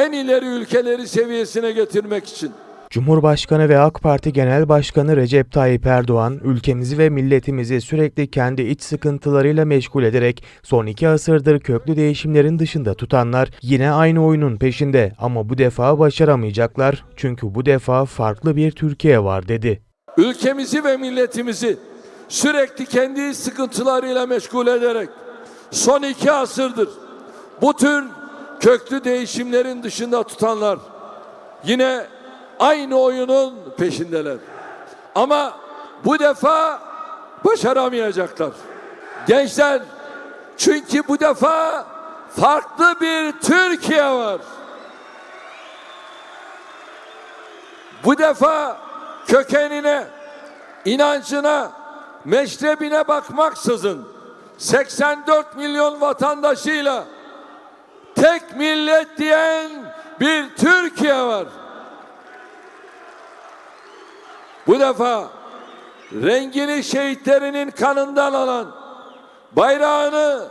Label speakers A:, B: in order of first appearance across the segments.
A: en ileri ülkeleri seviyesine getirmek için.
B: Cumhurbaşkanı ve AK Parti Genel Başkanı Recep Tayyip Erdoğan, ülkemizi ve milletimizi sürekli kendi iç sıkıntılarıyla meşgul ederek son iki asırdır köklü değişimlerin dışında tutanlar yine aynı oyunun peşinde ama bu defa başaramayacaklar çünkü bu defa farklı bir Türkiye var dedi.
A: Ülkemizi ve milletimizi sürekli kendi sıkıntılarıyla meşgul ederek son iki asırdır bu tür köklü değişimlerin dışında tutanlar yine aynı oyunun peşindeler. Ama bu defa başaramayacaklar. Gençler çünkü bu defa farklı bir Türkiye var. Bu defa kökenine, inancına, meşrebine bakmaksızın 84 milyon vatandaşıyla tek millet diyen bir Türkiye var. Bu defa rengini şehitlerinin kanından alan bayrağını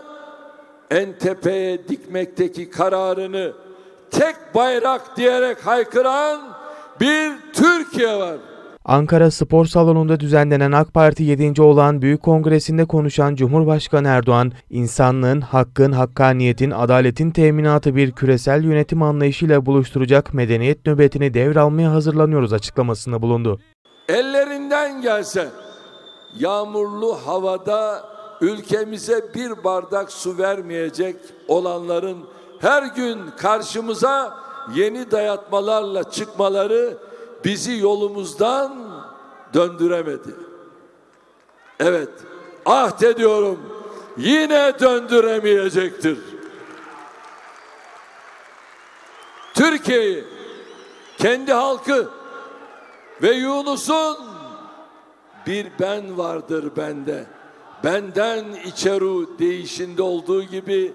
A: en tepeye dikmekteki kararını tek bayrak diyerek haykıran bir Türkiye var.
B: Ankara Spor Salonu'nda düzenlenen AK Parti 7. olan Büyük Kongresi'nde konuşan Cumhurbaşkanı Erdoğan, insanlığın, hakkın, hakkaniyetin, adaletin teminatı bir küresel yönetim anlayışıyla buluşturacak medeniyet nöbetini devralmaya hazırlanıyoruz açıklamasında bulundu.
A: Ellerinden gelse yağmurlu havada ülkemize bir bardak su vermeyecek olanların her gün karşımıza yeni dayatmalarla çıkmaları bizi yolumuzdan döndüremedi. Evet, ahd ediyorum yine döndüremeyecektir. Türkiye'yi, kendi halkı ve Yunus'un bir ben vardır bende. Benden içeru değişinde olduğu gibi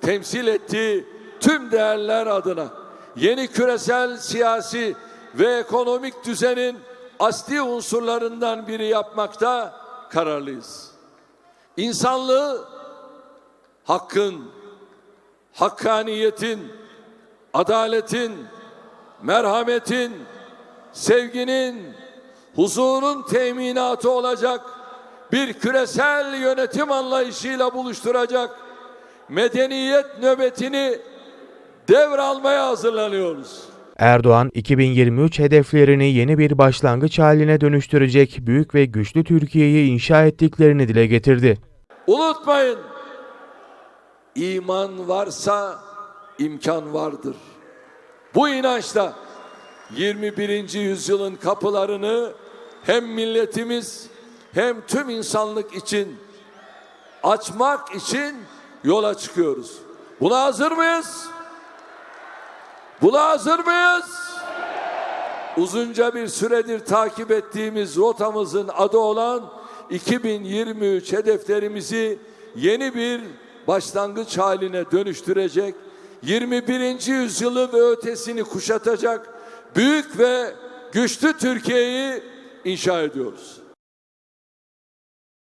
A: temsil ettiği tüm değerler adına yeni küresel siyasi ve ekonomik düzenin asli unsurlarından biri yapmakta kararlıyız. İnsanlığı hakkın, hakkaniyetin, adaletin, merhametin, sevginin, huzurun teminatı olacak bir küresel yönetim anlayışıyla buluşturacak medeniyet nöbetini devralmaya hazırlanıyoruz.
B: Erdoğan, 2023 hedeflerini yeni bir başlangıç haline dönüştürecek büyük ve güçlü Türkiye'yi inşa ettiklerini dile getirdi.
A: Unutmayın, iman varsa imkan vardır. Bu inançla 21. yüzyılın kapılarını hem milletimiz hem tüm insanlık için açmak için yola çıkıyoruz. Buna hazır mıyız? Buna hazır mıyız? Uzunca bir süredir takip ettiğimiz rotamızın adı olan 2023 hedeflerimizi yeni bir başlangıç haline dönüştürecek, 21. yüzyılı ve ötesini kuşatacak büyük ve güçlü Türkiye'yi inşa ediyoruz.